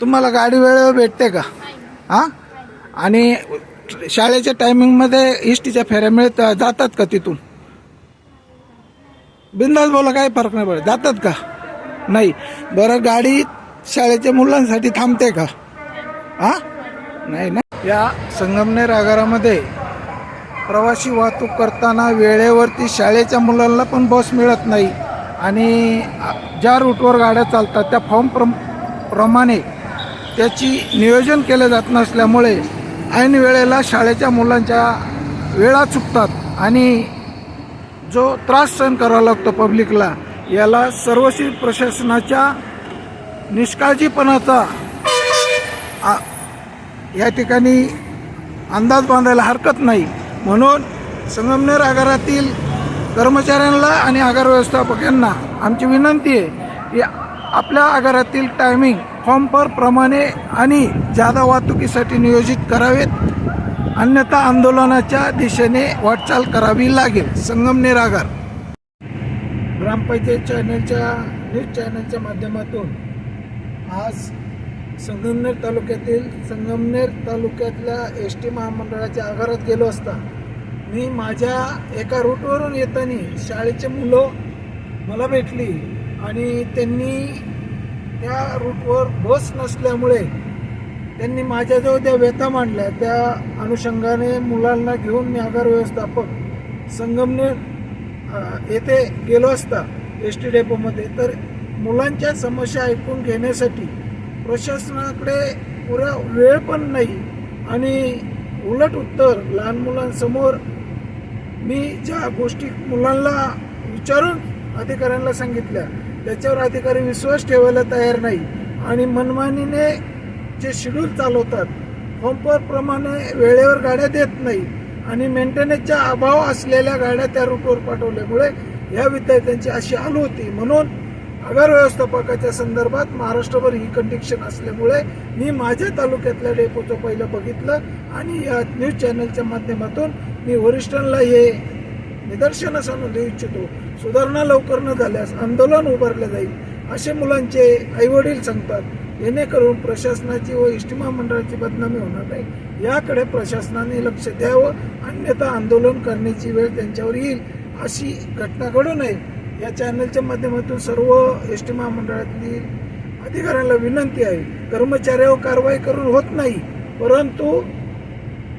तुम्हाला गाडी वेळेवर भेटते का? हां? आणि शाळेच्या टायमिंगमध्ये इष्टीच्या फेऱ्या मिळत जातात का तिथून? बिंदास बोला काही फरक नाही पडत. जातात का? नाही. बरं गाडी शाळेच्या मुलांसाठी थांबते का? हां? नाही ना. या संगमनेर आगारामध्ये प्रवासी वाहतूक करताना वेळेवरती शाळेच्या मुलांना पण बस मिळत नाही. आणि ज्या रूटवर गाड्या चालतात त्या फॉर्म प्रम प्रमाणे त्याची नियोजन केलं जात नसल्यामुळे ऐन वेळेला शाळेच्या मुलांच्या वेळा चुकतात आणि जो त्रास सहन करावा लागतो पब्लिकला याला सर्वस्वी प्रशासनाच्या निष्काळजीपणाचा आ- या ठिकाणी अंदाज बांधायला हरकत नाही. म्हणून संगमनेर आगारातील कर्मचाऱ्यांना आणि आगार व्यवस्थापकांना आमची विनंती आहे की आपल्या आगारातील टायमिंग फॉर्म प्रमाणे आणि जादा वाहतुकीसाठी नियोजित करावेत. अन्यथा आंदोलनाच्या दिशेने वाटचाल करावी लागेल. संगमनेर आगार. ग्रामपंचायत चॅनलच्या न्यूज चॅनलच्या माध्यमातून आज संगमनेर तालुक्यातील संगमनेर तालुक्यातल्या एस टी महामंडळाच्या आगारात गेलो असता मी माझ्या एका रूटवरून येताना शाळेचे मुलं मला भेटली. आणि त्यांनी त्या रूटवर बस नसल्यामुळे त्यांनी माझ्याजवळ त्या व्यथा मांडल्या त्या अनुषंगाने मुलांना घेऊन मी आगार व्यवस्थापक संगमनेर येथे गेलो असता एस टी डेपोमध्ये. तर मुलांच्या समस्या ऐकून घेण्यासाठी प्रशासनाकडे पुरा वेळ पण नाही आणि उलट उत्तर लहान मुलांसमोर मी ज्या गोष्टी मुलांना विचारून अधिकाऱ्यांना सांगितल्या त्याच्यावर अधिकारी विश्वास ठेवायला तयार नाही. आणि मनमानीने जे शेड्यूल चालवतात पंपर प्रमाणे वेळेवर गाड्या देत नाही. आणि मेंटेनन्सचा अभाव असलेल्या गाड्या त्या रूटवर पाठवल्यामुळे या विद्यार्थ्यांची अशी हाल होती. म्हणून आगार व्यवस्थापकाच्या संदर्भात महाराष्ट्रभर ही कंडिक्शन असल्यामुळे मी माझ्या तालुक्यातल्या डेपोचं पहिलं बघितलं आणि या न्यूज चॅनलच्या माध्यमातून मी वरिष्ठांना हे निदर्शनास आणून देऊ इच्छितो. सुधारणा लवकर न झाल्यास आंदोलन उभारले जाईल असे मुलांचे आईवडील सांगतात. जेणेकरून प्रशासनाची व इष्टिमा मंडळाची बदनामी होणार नाही. याकडे प्रशासनाने लक्ष द्यावं अन्यथा आंदोलन करण्याची वेळ त्यांच्यावर येईल अशी घटना घडू नये. या चॅनलच्या माध्यमातून सर्व एस टी महामंडळातील अधिकाऱ्यांना विनंती आहे कर्मचाऱ्यावर कारवाई करून होत नाही परंतु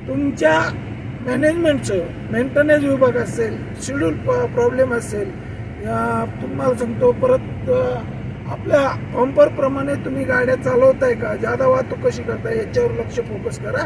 तुमच्या मॅनेजमेंटचं मेंटेनन्स विभाग असेल शेड्यूल प्रॉब्लेम असेल तुम्हाला सांगतो परत आपल्या पंपरप्रमाणे तुम्ही गाड्या चालवताय का? जादा वाहतूक कशी करताय याच्यावर लक्ष फोकस करा.